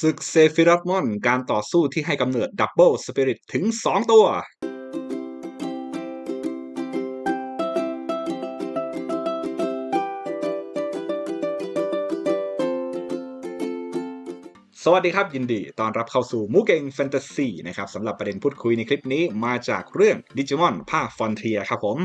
ศึกเซฟิรัตมอน การต่อสู้ที่ให้กำเนิดดับเบิลสปิริตถึง 2 ตัว สวัสดีครับ ยินดีตอนรับเข้าสู่มูเก่งแฟนตาซีนะครับสำหรับประเด็นพูดคุยในคลิปนี้มาจากเรื่องดิจิมอนภาคฟอนเทียครับผม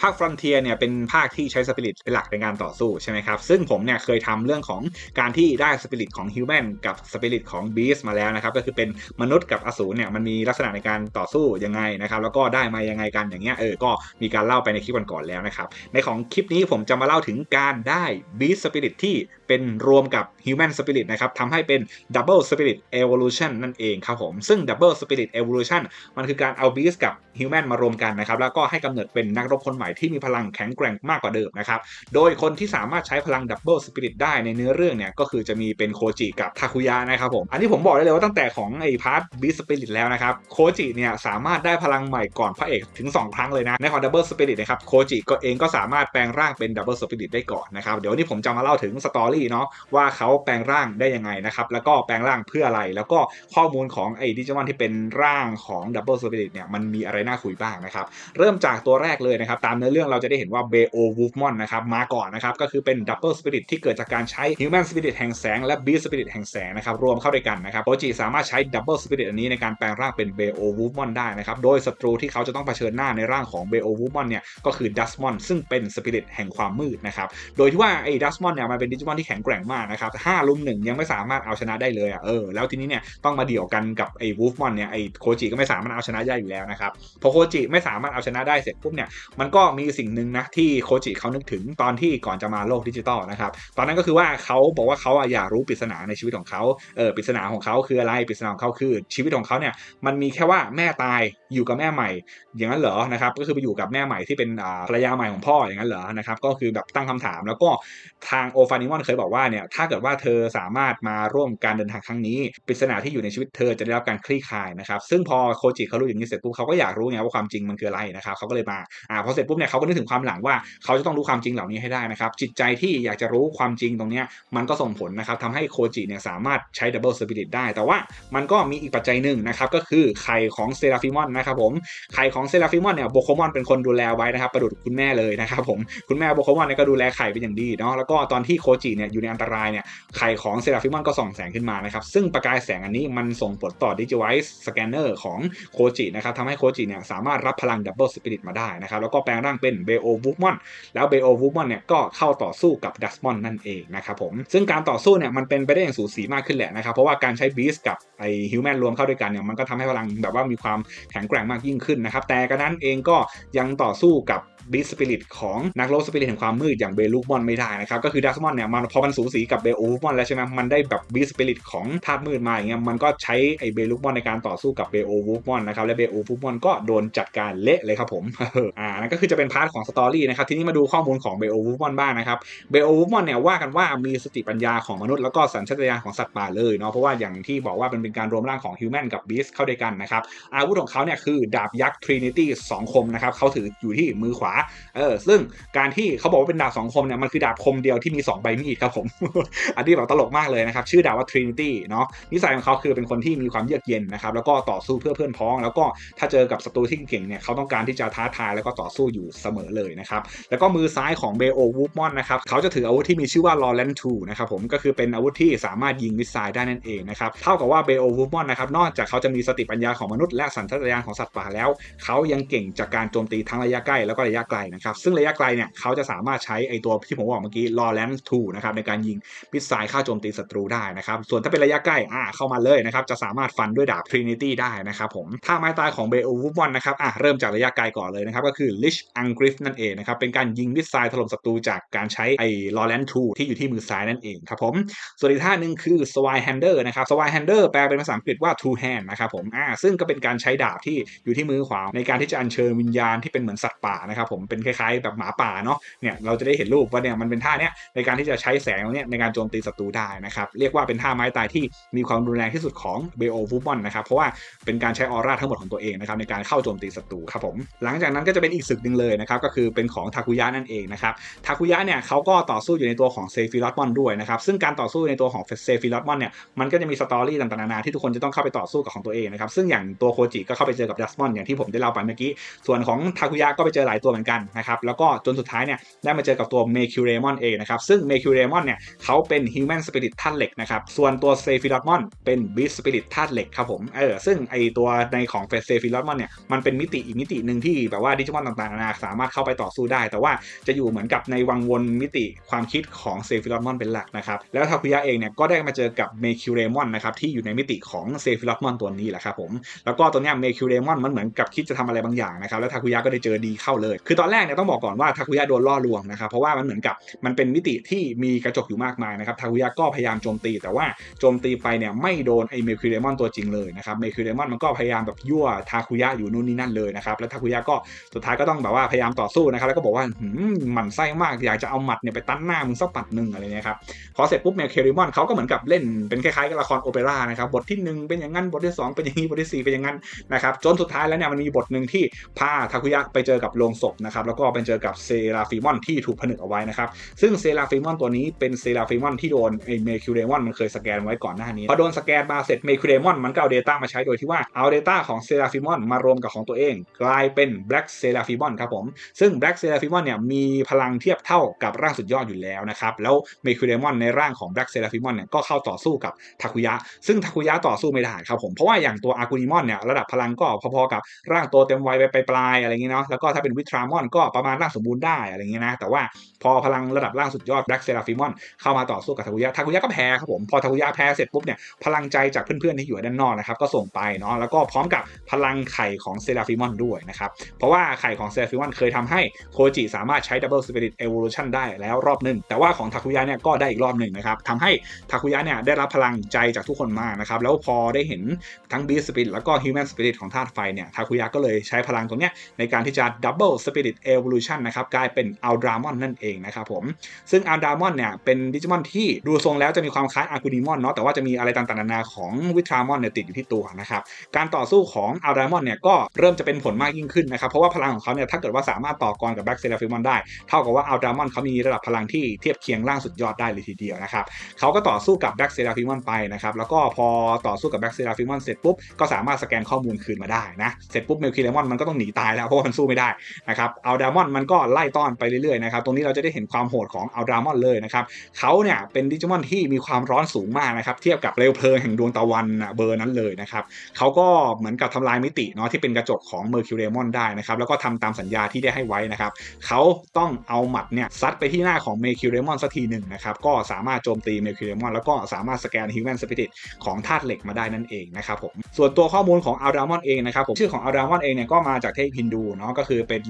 ภาคฟอนเทียเนี่ยเป็นภาคที่ใช้สปิริตเป็นหลักในการต่อสู้ใช่ไหมครับ ซึ่งผมเนี่ยเคยทำเรื่องของการที่ได้สปิริตของฮิวแมนกับสปิริตของบีสมาแล้วนะครับ ก็คือเป็นมนุษย์กับอสูรเนี่ยมันมีลักษณะในการต่อสู้ยังไงนะครับ แล้วก็ได้มายังไงกันอย่างเงี้ยเออก็มีการเล่าไปในคลิปก่อนๆแล้วนะครับในของคลิปนี้ผมจะมาเล่าถึงการได้บีสสปิริตที่เป็นรวมกับ Human Spirit นะครับทำให้เป็น Double Spirit Evolution นั่นเองครับผม ซึ่ง Double Spirit Evolution มันคือการเอา Beast กับ Human มารวมกันนะครับ แล้วก็ให้กำเนิดเป็นนักรบคนใหม่ที่มีพลังแข็งแกร่งมากกว่าเดิมนะครับ โดยคนที่สามารถใช้พลัง Double Spirit ได้ในเนื้อเรื่องเนี่ย ก็คือจะมีเป็นโคจิกับทาคุยะนะครับผม อันนี้ผมบอกได้เลยว่าตั้งแต่ของไอ้พาร์ท Beast Spirit แล้วนะครับโคจิเนี่ยสามารถได้พลังใหม่ก่อนพระเอกถึง 2 ครั้งเลยนะในของ Double Spirit นะครับโคจิก็เองก็สามารถแปลงร่างเป็น Double Spirit ได้ก่อนนะครับเดี๋ยวนี้ผมจะมาเล่าถึงสตอรเนาะว่าเขาแปลงร่างได้ยังไงนะครับแล้วก็แปลงร่างเพื่ออะไร แล้วก็ข้อมูลของไอ้ดิจิมอนที่เป็นร่างของ Double Spirit เนี่ยมันมีอะไรน่าคุยบ้างนะครับเริ่มจากตัวแรกเลยนะครับตามเนื้อเรื่องเราจะได้เห็นว่าเบโอวูฟมอนนะครับมาก่อนนะครับก็คือเป็น Double Spirit ที่เกิดจากการใช้ Human Spirit แห่งแสงและ Beast Spirit แห่งแสงนะครับรวมเข้าด้วยกันนะครับโอจิสามารถใช้ Double Spirit อันนี้ในการแปลงร่างเป็นเบโอวูฟมอนได้นะครับโดยศัตรูที่เขาจะต้องเผชิญหน้าในร่างของเบโอวูฟมอนเนี่ยก็คือดัสมอนซึ่งเป็นสปิริตแห่งความมืดนะครับโดยที่ว่าไอ้ดัสมอนเนี่ยมันเป็นดิจิมอนที่แข็งแกร่งมากนะครับห้าลุมหนึ่งยังไม่สามารถเอาชนะได้เลยอะเออแล้วทีนี้เนี่ยต้องมาเดี่ยวกันกับไอ้วูฟมอนเนี่ยไอ้โคจิก็ไม่สามารถเอาชนะได้อยู่แล้วนะครับพอโคจิไม่สามารถเอาชนะได้เสร็จปุ๊บเนี่ยมันก็มีสิ่งหนึ่งนะที่โคจิเขานึกถึงตอนที่ก่อนจะมาโลกดิจิตอลนะครับตอนนั้นก็คือว่าเขาบอกว่าเขาอยากรู้ปริศนาในชีวิตของเขาเออปริศนาของเขาคืออะไรปริศนาของเขาคือชีวิตของเขาเนี่ยมันมีแค่ว่าแม่ตายอยู่กับแม่ใหม่ อย่างนั้นเหรอนะครับก็คือไปอยู่กับแม่ใหม่ที่เป็นภรรยาใหม่ของพ่ออย่างนั้นเหรอนะครับก็คือแบบตั้งคำถามแล้วก็ทางโอฟานิมอนเคยบอกว่าเนี่ยถ้าเกิดว่าเธอสามารถมาร่วมการเดินทางครั้งนี้ปริศนาที่อยู่ในชีวิตเธอจะได้รับการคลี่คลายนะครับซึ่งพอโคจิเขารู้อย่างนี้เสร็จปุ๊บเขาก็อยากรู้ไงว่าความจริงมันคืออะไรนะครับเขาก็เลยมาอ่าพอเสร็จปุ๊บเนี่ยเขาก็นึกถึงความหลังว่าเขาจะต้องรู้ความจริงเหล่านี้ให้ได้นะครับจิตใจที่อยากจะรู้ความจริงตรงเนี้ยมันก็ส่งผลนะครับทำให้โคจิเนี่ยสามารถใช้ดับเบิลสปิริตได้ แต่ว่ามันก็มีอีกปัจจัยหนึ่งนะครับก็คือไข่ของเซราฟิมอนนะครับผมไข่ของเซราฟิมอนเนี่ยโบโคมอนเป็นคนดูแลไว้นะครับประดุจคุณแม่เลยนะครับผมคุณแม่โบโคมอนเนี่ยก็ดูแลไข่เป็นอย่างดีเนาะแล้วก็ตอนที่โคจิเนี่ยอยู่ในอันตรายเนี่ยไข่ของเซราฟิมอนก็ส่องแสงขึ้นมานะครับซึ่งประกายแสงอันนี้มันส่งผลต่อดิจิไวส์สแกนเนอร์ของโคจินะครับทำให้โคจิเนี่ยสามารถรับพลังดับเบิลสปิริตมาได้นะครับแล้วก็แปลงร่างเป็นเบโอวูฟมอนแล้วเบโอวูฟมอนเนี่ยก็เข้าต่อสู้กับดัสมอนนั่นเองนะครับผมซึ่งการต่อสู้เนี่ยมันเป็นไปได้อย่างสูสีมากขึ้นแหละนะครับเพราะว่าการใช้บีสกับไอฮิวแมนรวมเข้าด้วยกันเนี่ยมันก็ทำให้พลังแบบว่ามีความแข็งแกร่งมากยิ่งขึ้นนะครับแต่กระนั้นเองก็ยังต่อสู้กับบีสปิริตของนักรบสปิริตแห่งความมืดอย่างเบลูกมอนไม่ได้นะครับก็คือดัสมอนเนี่ยมันพอมันสูสีกับเบโอวูฟมอนแล้วใช่ไหมมันได้แบบบีสปิริตของธาตุมืดมาอย่างเงี้ยมันก็ใช้ไอ้เบลูกมอนในการต่อสู้กับเบโอวูฟมอนนะครับและเบโอวูฟมอนก็โดนจัดการเละเลยครับผมอ่านั่นก็คือจะเป็นพาร์ทของสตอรี่นะครับทีนี้มาดูข้อมูลของเบโอวูฟมอนบ้างนะครับเบโอวูฟมอนเนี่ยว่ากันว่ามีสติปัญญาของมนุษย์แล้วก็สัญชาตญาณของสัตว์ป่าเลยเนาะเพราะว่าอย่างที่บอกว่าเป็นเป็นการรวมร่างของฮิวแมนกับบีสเข้าด้วยกันนะครับอาวุธของเขาเนี่ยคือดาบยักษ์ทรินิตี้สองคมนะครับเขาถืออยู่ที่มือขวาเออซึ่งการที่เขาบอกว่าเป็นดาบสองคมเนี่ยมันคือดาบคมเดียวที่มี 2 ใบมีดครับผม อันนี้แบบตลกมากเลยนะครับ ชื่อดาบว่า Trinity เนาะนิสัยของเขาคือเป็นคนที่มีความเยือกเย็นนะครับแล้วก็ต่อสู้เพื่อเพื่อนพ้อง แล้วก็ถ้าเจอกับศัตรูที่เก่งเนี่ยเขาต้องการที่จะท้าทายแล้วก็ต่อสู้อยู่เสมอเลยนะครับแล้วก็มือซ้ายของเบโอวูฟมอนนะครับเขาจะถืออาวุธที่มีชื่อว่า l a w l a n 2นะครับผมก็คือเป็นอาวุธที่สามารถยิงมิสไซล์ได้นั่นเองนะครับเท่ากับว่าเบโอวูฟมอนนะครับนอกจากเขาจะมีสติปัญญาของมนุษย์และสัญชาตญาณของสัตว์ป่าแล้ว เขายังเก่งจากการโจมตีทั้งระยะใกล้แล้วก็ระยะไกลนะครับซึ่งระยะไกลเนี่ยเขาจะสามารถใช้ไอตัวที่ผมบอกเมื่อกี้ลอแลนส์2นะครับในการยิงมิสไซล์เข้าโจมตีศัตรูได้นะครับ ส่วนถ้าเป็นระยะใกล้อ่าเข้ามาเลยนะครับจะสามารถฟันด้วยดาบ Trinity ได้นะครับผมท่าไม้ตายของเบโอวูฟอนนะครับอะเริ่มจากระยะไกลก่อนเลยนะครับก็คือ Lich Angriff นั่นเองนะครับเป็นการยิงมิสไซล์ถล่มศัตรูจากการใช้ไอ้ลอแลนส์2ที่อยู่ที่มือซ้ายนั่นเองครับผมส่วนอีกท่าหนึ่งคือ Swine Hander นะครับ Swine Hander แปลเป็นภาษาอังกฤษว่า two hand นะครับผมอ่าซึ่งก็เป็นการใช้ดาบที่อยู่ที่มือขวาในการที่จะอัญเชิญวิญญาณที่เป็นเหมือนสัตว์ป่านะครับผมเป็นคล้ายๆแบบหมาป่าเนาะเนี่ยเราจะได้เห็นรูปว่าเนี่ยมันเป็นท่าเนี้ยในการที่จะใช้แสงเนี่ยในการโจมตีศัตรูได้นะครับ เรียกว่าเป็นท่าไม้ตายที่มีความรุนแรงที่สุดของเบโอฟูบอนนะครับเพราะว่าเป็นการใช้ออร่าทั้งหมดของตัวเองนะครับในการเข้าโจมตีศัตรูครับผมหลังจากนั้นก็จะเป็นอีกศึกหนึ่งเลยนะครับก็คือเป็นของทาคุยะนั่นเองนะครับทาคุยะเนี่ยเขาก็ต่อสู้อยู่ในตัวของเซฟิลอตมอนด้วยนะครับซึ่งการต่อสู้ในตัวของเซฟิลอตมอนเนี่ยมันก็จะมีสตอรี่ต่างๆนานาที่ทุกคนจะต้องเข้าไปต่อสู้กับของตัวเองนะครับซึ่งอย่างตัวโคจิก็เข้าไปเจอกับดัสมอนอย่างที่ผมได้เล่าไปเมื่อกี้ ส่วนของทาคุยะก็ไปเจอหลายตัวเหมือนกันนะครับแล้วก็จนสุดท้ายเนี่ยได้มาเจอกับตัวเมคิวเรมอนเองนะครับซึ่งเมคิวเรมอนเนี่ยเขาเป็นฮิวแมนสปิริตธาตุเหล็กนะครับ ส่วนตัวเซฟิลอตมอนเป็นบีสสปิริตธาตุเหล็กครับผม เออ ซึ่งไอตัวในของเซฟิลอตมอนเนี่ย มันเป็นมิติอีกมิติหนึ่งที่แบบว่าดิจิมอนต่างๆนานาสามารถเข้าไปต่อสู้ได้ แต่ว่าจะอยู่เหมือนกับในวังวนมิติความคิดของเซฟิลอตมอนเป็นหลักนะครับ แล้วทาคุยะเองเนี่ยก็ได้มาเจอกับเมคิวเรมอนนะครับที่อยู่ในมิติของเซฟิลอตมอนตัวนี้แหละครับผม แล้วก็ตัวเนี้ยเมคิวเรมอนมันเหมือนกับคิดจะทำอะไรบางอย่างนะครับ แล้วทาคุยะก็ได้เจอดีเข้าเลย คือตอนแรกเนี่ยต้องบอกก่อนว่าทาคุยะโดนล่อลวงนะครับ เพราะว่ามันเหมือนกับมันเป็นมิติที่มีกระจกอยู่มากมายนะครับทาคุยะก็พยายามโจมตี แต่ว่าโจมตีไปเนี่ยไม่โดนไอเมคิวเรมอนตัวจริงเลยนะครับเมคิวเรมอนมันก็พยายามแบบยั่วทาคุยะอยู่นู่นนี่นั่นเลยนะครับแล้วทาคุยะก็สุดท้ายก็ต้องแบบว่าพยายามต่อสู้นะครับแล้วก็บอกว่าหมันไส้มากอยากจะเอาหมัดเนี่ยไปตั้นหน้ามึงสักปัดหนึ่งอะไรเนี่ยครับพอเสร็จปุ๊บเมคิวเรมอนเขาก็เหมือนกับเล่นเป็นคล้ายๆกับละครโอเปร่านะครับบทที่ 1 เป็นอย่างนั้นบทที่ 2 เป็นอย่างนี้บทที่ 4 เป็นอย่างนั้นนะครับจนสุดท้ายแล้วเนี่ยมันมีบทหนึ่งที่พาทาคุยะไปเจอกับโลงศพนะครับแล้วก็ไปเจอกับเซราฟิมอนที่ถูกผนึกเอาไว้นะครับซึ่งเซราฟิมอนตัวนี้เป็นเซราฟิมอนที่โดนไอเมคิวเรมอนมันเคยสแกนไว้ก่อนหน้านี้ พอโดนสแกนมาเสร็จเมคิวเรมอนมันก็เอาเดต้ามาใช้โดยที่ว่าเอา Data ของเซราฟิมอนมารวมกับของตัวเอง กลายเป็นแบล็กเซราฟิมอนครับผม ซึ่งแบล็กเซราฟิมอนเนี่ยมีพลังเทียบเท่ากับร่างสุดยอดอยู่แล้วนะครับ แล้วเมคิวเรมอนในร่างของแบล็กเซราฟิมอนเนี่ยก็เข้าต่อสู้กับทาคุยะ ซึ่งทาคุยะต่อสู้ไม่ได้ครับผม เพราะว่าอย่างตัวอากูนิมอนเนี่ยระดับพลังก็พอๆกับร่างตัวเต็มวัยไปปลายอะไรเงี้ยเนาะ แล้วก็ถ้าเป็นวิทรามอนก็ประมาณร่างสมบูรณ์ได้อะไรเงี้ยนะ แต่ว่าพอพลังระดับร่างสุดยอดแบล็กเซราฟิมอนเข้ามาต่อสู้กับทาคุยะทาคุยะก็แพ้ครับผมพอทาคุยะแพ้เสร็จปุ๊บเนี่ยพลังใจจากเพื่อนๆที่อยู่ด้านนอกนะครับก็ส่งไปเนาะแล้วก็พร้อมกับพลังไข่ของเซราฟิมอนด้วยนะครับเพราะว่าไข่ของเซราฟิมอนเคยทำให้โคจิสามารถใช้ดับเบิลสปิริตเอว o ลูชันได้แล้วรอบหนึ่งแต่ว่าของทาคุยะเนี่ยก็ได้อีกรอบหนึ่งนะครับทำให้ทาคุยะเนี่ยได้รับพลังใจจากทุกคนมากนะครับแล้วพอได้เห็นทั้งบีสปิริตแล้วก็ฮิวแมนสปิริตของธาตุไฟเนี่ยทาคุยะก็เลยใช้พลังตรงเนี้ยในการที่จะดับเบิลสปิริตเอว o ลูชันนะครับกลายเป็นอัลดรามอนนั่นเองนะครับผมซึ่งอัลดรามอนเนี่ยเป็นดิจิมอนที่ดูทรงแล้วจะมีความคล้ายอากูนิมอนเนาะแต่ว่าจะมีอะไรต่างๆนานาของวิทรามอนเนี่ยติดอยู่ที่ตัวนะครับการต่อสู้ของอัลดรามอนเนี่ยก็เริ่มจะเป็นผลมากยิ่งขึ้นนะครับเพราะว่าพลังของเขาเนี่ยถ้าเกิดว่าสามารถต่อกรกับแบ็กเซราฟิมอนได้เท่ากับว่าอัลดรามอนเขามีระดับพลังที่เทียบเคียงร่างสุดยอดได้เลยทีเดียวนะครับเขาก็ต่อสู้กับแบ็กเซราฟิมอนไปนะครับแล้วก็พอต่อสู้กับแบ็กเซราฟิมอนเสร็จปุ๊บก็สามารถสแกนข้อมูลคืนมาได้นะเสร็จปุ๊บเมลคิเลมอนมันก็ต้องหนีตายแล้วเพราะว่ามันสู้ไม่ได้นะครับอัลดรามอนมันก็ไล่ต้อนไปเรื่อยๆนะครับตรงนี้เราจะได้เห็นความโหดของอัลดรามอนเลยนะครับเขาเนี่ยเป็นดิจิมอนที่มีความร้อนสูงมากนะครับเทียบกับเปลวเพลิงแห่งดวงตะวันเบอร์นั้นเลยนะครับเขาก็เหมือนกับทำลายมิติเนาะที่เป็นกระจกของเมอร์คิวเรมอนได้นะครับแล้วก็ทำตามสัญญาที่ได้ให้ไว้นะครับเขาต้องเอาหมัดเนี่ยซัดไปที่หน้าของเมอร์คิวเรมอนสักทีหนึ่งนะครับก็สามารถโจมตีเมอร์คิวเรมอนแล้วก็สามารถสแกนฮิวแมนสปิริตของธาตุเหล็กมาได้นั่นเองนะครับผมส่วนตัวข้อมูลของอัลดรามอนเองนะครับผมชื่อของอัลดรามอนเองเนี่ยก็มาจากเทพฮินดูเนาะก็คือเป็น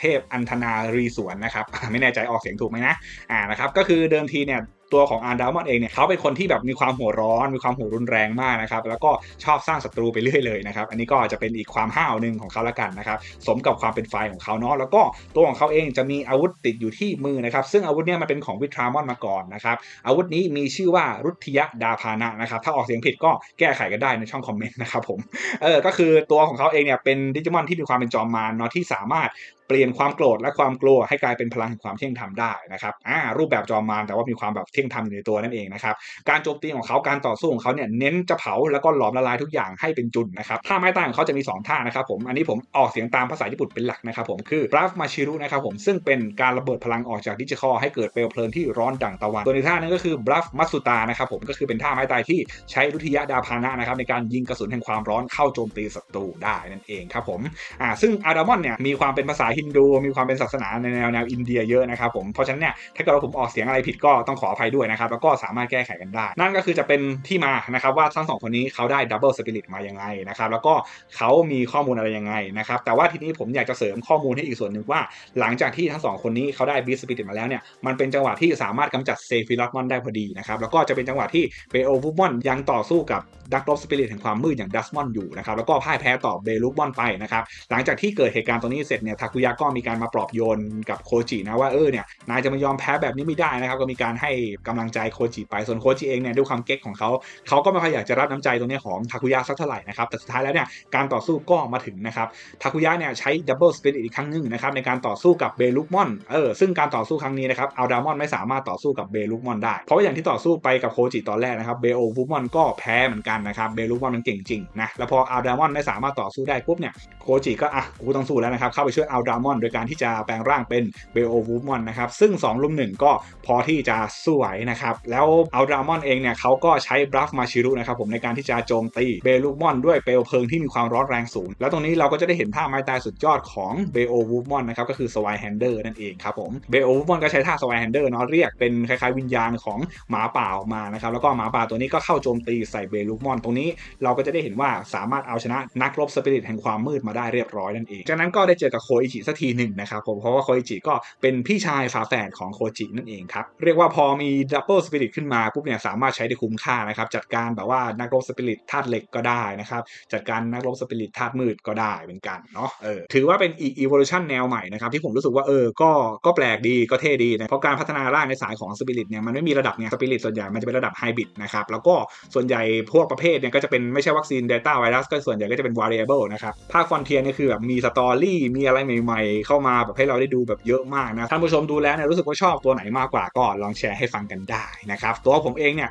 เทพอันธนารีสวนนะครับไม่แน่ใจออกเสียงถูกไหมนะอ่านะครับก็คือเดิมทีเนี่ย ตัวของอาร์ดามอนเองเนี่ยเขาเป็นคนที่แบบมีความหัวร้อน มีความหัวรุนแรงมากนะครับแล้วก็ชอบสร้างศัตรูไปเรื่อยเลยนะครับอันนี้ก็จะเป็นอีกความห้าวหนึ่งของเขาละกันนะครับสมกับความเป็นไฟของเขาเนาะแล้วก็ตัวของเขาเองจะมีอาวุธติดอยู่ที่มือนะครับซึ่งอาวุธเนี้ยมันเป็นของวิทรามอนมาก่อนนะครับอาวุธนี้มีชื่อว่ารุทยดาพานะนะครับถ้าออกเสียงผิดก็แก้ไขกันได้ในช่องคอมเมนต์นะครับผมเออก็คือตัวของเขาเองเนี่ยเป็นดิจิมอนที่มีความเป็นจอมมารเนาะที่สามารถเปลี่ยนความโกรธและความกลัวให้กลายเป็นพลังแห่งความเที่ยงธรรมได้นะครับอ่ารูปแบบจอมมารแต่ว่ามีความแบบเทยงธรรมอยู่ในตัวนั่นเองนะครับการโจมตีของเขาการต่อสู้ของเขาเนี่ยเน้นจะเผาแล้วก็หลอมละลายทุกอย่างให้เป็นจุนนะครับท่าไม้ตายของเขาจะมี 2 ท่านะครับผมอันนี้ผมออกเสียงตามภาษาญี่ปุ่นเป็นหลักนะครับผมคือบราฟมาชิรุนะครับผมซึ่งเป็นการระเบิดพลังออกจากดิจิคอให้เกิดเปลวเพลิงที่ร้อนดั่งตะวันตัวในท่านึงก็คือบราฟมัตสุตานะครับผมก็คือเป็นท่าไม้ตายที่ใช้รุทยดาพานะนะครับในการยิงกระสุนแห่งความร้อนเข้าโจมตีศัตรูได้นั่นเองครับผมอ่าซึ่งอารามอนเนี่ยมีความเป็นภาษาฮินดู มีความเป็นศาสนาในแนวแนวอินเดียเยอะนะครับผมเพราะฉะนั้นเนี่ยถ้าเกิดว่าผมออกเสียงอะไรผิดก็ต้องขออภัยด้วยนะครับแล้วก็สามารถแก้ไขกันได้ นั่นก็คือจะเป็นที่มานะครับว่าทั้งสองคนนี้เขาได้ดับเบิลสปิริตมายังไงนะครับแล้วก็เขามีข้อมูลอะไรยังไงนะครับแต่ว่าทีนี้ผมอยากจะเสริมข้อมูลให้อีกส่วนหนึ่งว่า หลังจากที่ทั้งสองคนนี้เขาได้บีสปิริตมาแล้วเนี่ยมันเป็นจังหวะที่สามารถกำจัดเซฟิลอตมอนได้พอดีนะครับแล้วก็จะเป็นจังหวะที่เบโอฟูมอนยังต่อสู้กับดักลอฟสปิริตแห่งความมืดอย่างดัสมอนอยู่นะครับแล้วก็พ่ายแพ้ต่อเบลูบอนไปนะครับหลังจากที่เกิดเหตุการณ์ตรงนี้เสร็จเนี่ยทาคุยะก็มีการมาปลอบโยนกับโคจินะว่าเออเนี่ยนายจะมายอมแพ้แบบนี้ไม่ได้นะครับก็มีการให้กำลังใจโคจิไปส่วนโคจิเองเนี่ยด้วยความเก๊กของเขาเขาก็ไม่ค่อยอยากจะรับน้ำใจตรงนี้ของทาคุยะสักเท่าไหร่นะครับแต่สุดท้ายแล้วเนี่ยการต่อสู้ก็มาถึงนะครับทาคุยะเนี่ยใช้ดับเบิลสปิริตอีกครั้งหนึ่งนะครับในการต่อสู้กับเบลูกมอนเออซึ่งการต่อสู้ครั้งนี้นะครับอัลดามอนไม่สามารถต่อสู้กับเบลูกมอนได้ เพราะว่าอย่างที่ต่อสู้ไปกับโคจิตอนแรกนะครับเบโอวูมอนก็แพ้เหมือนกันนะครับเบลูกมอนมันเก่งจริงนะแล้วพออัลดามอนไม่สามารถต่อสู้ได้ปุ๊บเนี่ยโคจิก็อะกูต้องสู้แล้วนะครับเข้าไปช่วยอัลดามอนโดยการที่จะแปลงร่างเป็นเบโอวูมอนนะครับซึ่ง2ลุมหนึ่งก็พอที่จะสู้ไหวนะครับแล้วอัลดามอนเองเนี่ยเขาก็ใช้บลัฟมาชิรุนะครับผมในการที่จะโจมตีเบลูมอนด้วยเปลวเพลิงที่มีความร้อนแรงสูง แล้วตรงนี้เราก็จะได้เห็นท่าไม้ตายสุดยอดของเบโอวูมอนนะครับก็คือสวายแฮนเดอร์นั่นเองครับผมเบโอวูมอนก็ใช้ท่าสวายแฮนเดอร์เนาะเรียกเป็นคล้ายๆวิญญาณของหมาป่าออกมานะครับแล้วก็หมาป่าตัวนี้ก็เข้าโจมตีใส่เบลูมอน ตรงนี้เราก็จะได้เห็นว่าสามารถเอาชนะนักรบสปิริตแห่งความมืดมาได้เรียบร้อยนั่นเองจากนั้นก็ได้เจอกับโคอิจิสักทีหนึ่งนะครับผมเพราะว่าโคอิจิก็เป็นพี่ชายฝาแฝดของโคจินั่นเองครับเรียกว่าพอมีดับเบิลสปิริตขึ้นมาปุ๊บเนี่ยสามารถใช้ได้คุ้มค่านะครับ จัดการแบบว่านักรบสปิริตธาตุเหล็กก็ได้นะครับ จัดการนักรบสปิริตธาตุมืดก็ได้เป็นกันเนาะเออถือว่าเป็นอีอีวอลูชันแนวใหม่นะครับ ที่ผมรู้สึกว่าเออก็ก็แปลกดีก็เท่ดีนะเพราะการพัฒนาร่างในสายของสปิริตเนี่ยมันไม่มีระดับเนี่ยสปิริตส่วนใหญ่มันจะเป็นระดับไฮบริดนะครับแล้วก็ส่วนใหญ่พวกประเภทเนี่ยก็จะเป็นไม่ใช่วัคซีนเดต้าไวรัสก็ส่วนใหญ่ก็จะเป็น variable นะครับภาคฟอนเทียเนี่ยคือแบบมีสตอรี่มีอะไรใหม่ ๆ เข้ามาแบบให้เราได้ดูแบบเยอะมากนะท่านผู้ชมดูแล้วเนี่ยรู้สึกว่าชอบตัวไหนมากกว่าก็ลองแชร์ให้ฟังกันได้นะครับตัวผมเองเนี่ย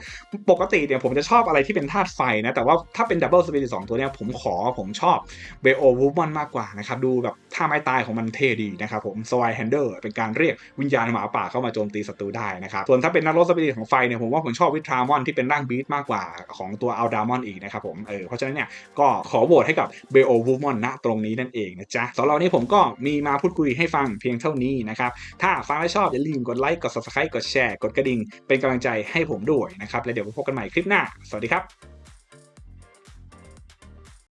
ปกติเนี่ยผมจะชอบอะไรที่เป็นธาตุไฟนะแต่ว่าถ้าเป็นดับเบิลสปิริตสองตัวเนี่ยผมขอผมชอบเบโอวูมอนมากกว่านะครับดูแบบท่าไม้ตายของมันเท่ดีนะครับผมสวายแฮนเดอร์เป็นการเรียกวิญญาณหมาป่าเข้ามาโจมตีศัตรูได้นะครับส่วนถ้าเป็นนักรบสปิริตของไฟเนี่ยผมว่าผมชอบวิทรามอนที่เป็นร่างบีทมากกว่าของตัวอัลดามอนอีกนะครับผมเออเพราะฉะนั้นเนี่ยก็ขอโหวตให้กับเบโอวูมอนณตรงนี้นั่นเองนะจ๊ะสำหรับวันนี้ผมก็มีมาพูดคุยให้ฟังเพียงเท่านี้นะครับถ้าฟังแล้วชอบอย่าลืมกดไลค์กด subscribe กดแชร์กดกระดิ่งเป็นกำลังใจให้ผมด้วยนะครับ แล้วเดี๋ยวพบกันใหม่คลิปหน้า สวัสดีครับ